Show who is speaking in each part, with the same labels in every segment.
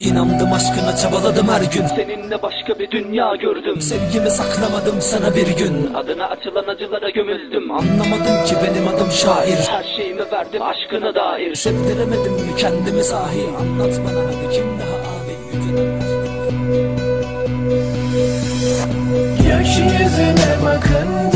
Speaker 1: İnandım aşkına çabaladım her gün. Seninle başka bir dünya gördüm. Sevgimi saklamadım sana bir gün. Adına açılan acılara gömüldüm. Anlamadım ki benim adım şair. Her şeyimi verdim aşkına dair. Sevdiremedim mi kendimi sahi Anlat bana hadi kim daha abi
Speaker 2: Yaş yüzüne bakınca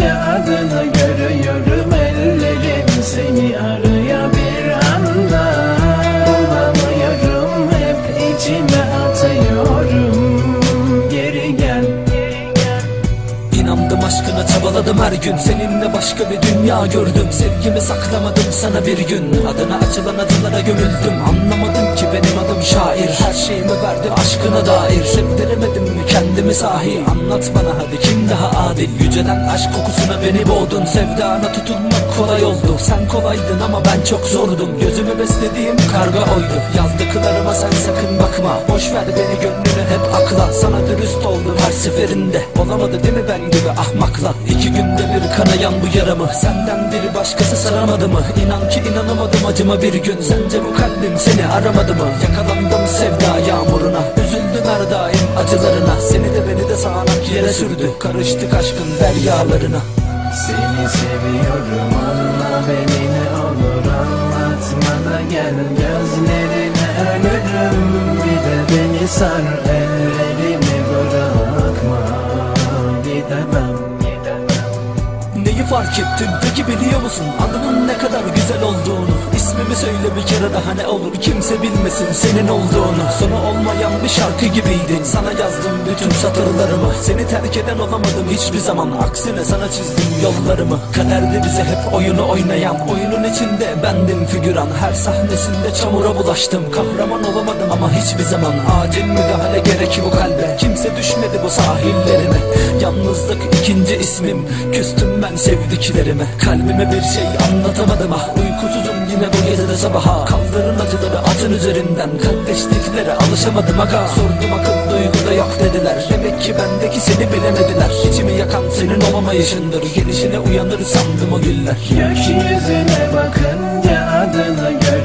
Speaker 1: İnandım aşkına çabaladım her gün. Seninle başka bir dünya gördüm. Sevgimi saklamadım sana bir gün. Adına açılan acılara gömüldüm. Anlamadım ki benim adım şair. Her şeyimi verdim aşkına dair. Sevdiremedim mi kendimi sahi? Anlat bana hadi kim daha adil? Yücelen aşk kokusuna beni boğdun. Sevdana tutulmak kolay oldu. Sen kolaydın ama ben çok zordum. Gözümü beslediğim karga oydu. Yazdıklarıma sen sakın bakma. Boş beni gönlünü hep akla. Sana dürüst oldum her seferinde. Olamadı değil mi ben gibi ahmakla İki günde bir kanayan bu yaramı. Senden biri başkası saramadı mı? İnan ki inanamadım acıma bir gün. Sence bu kalbim seni aramadı mı? Yakalandım sevda yağmuruna. Üzüldüm her daim acılarına. Seni de beni de sağanak yere sürdü. Karıştık aşkın deryalarına.
Speaker 2: Seni seviyorum anla beni ne olur. Anlatma da gel Gözlerine. Ölürüm bir de beni sar ellerimi
Speaker 1: fark ettin peki biliyor musun Adının ne kadar güzel olduğunu? İsmimi söyle bir kere daha ne olur. Kimse bilmesin senin olduğunu. Sonu olmayan bir şarkı gibiydin. Sana yazdım bütün satırlarımı. Seni terk eden olamadım hiçbir zaman. Aksine sana çizdim yollarımı. Kaderde bize hep oyunu oynayan Oyunun içinde bendim figüran. Her sahnesinde çamura bulaştım. Kahraman olamadım ama hiçbir zaman. Acil müdahale gerek bu kalbe. Kimse düşmedi bu sahillerime. Yalnızlık ikinci ismim. Küstüm ben sevdiklerime. Kalbime bir şey anlatamadım. Ah Uykusuzum yine bu gecede sabaha. Kaldırın acıları atın üzerinden. Kardeşliklere alışamadım. Aga Sordum akıl duyguda yok dediler. Demek ki bendeki seni bilemediler. İçimi yakan senin olamayışındır. Gelişine uyanır sandım o güller.
Speaker 2: Yaş yüzüne bakınca adını görüyorum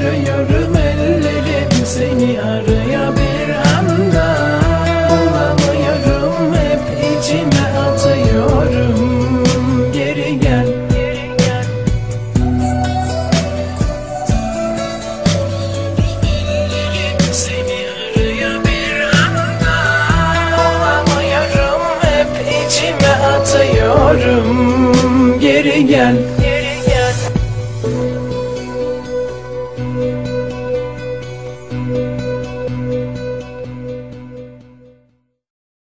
Speaker 2: again.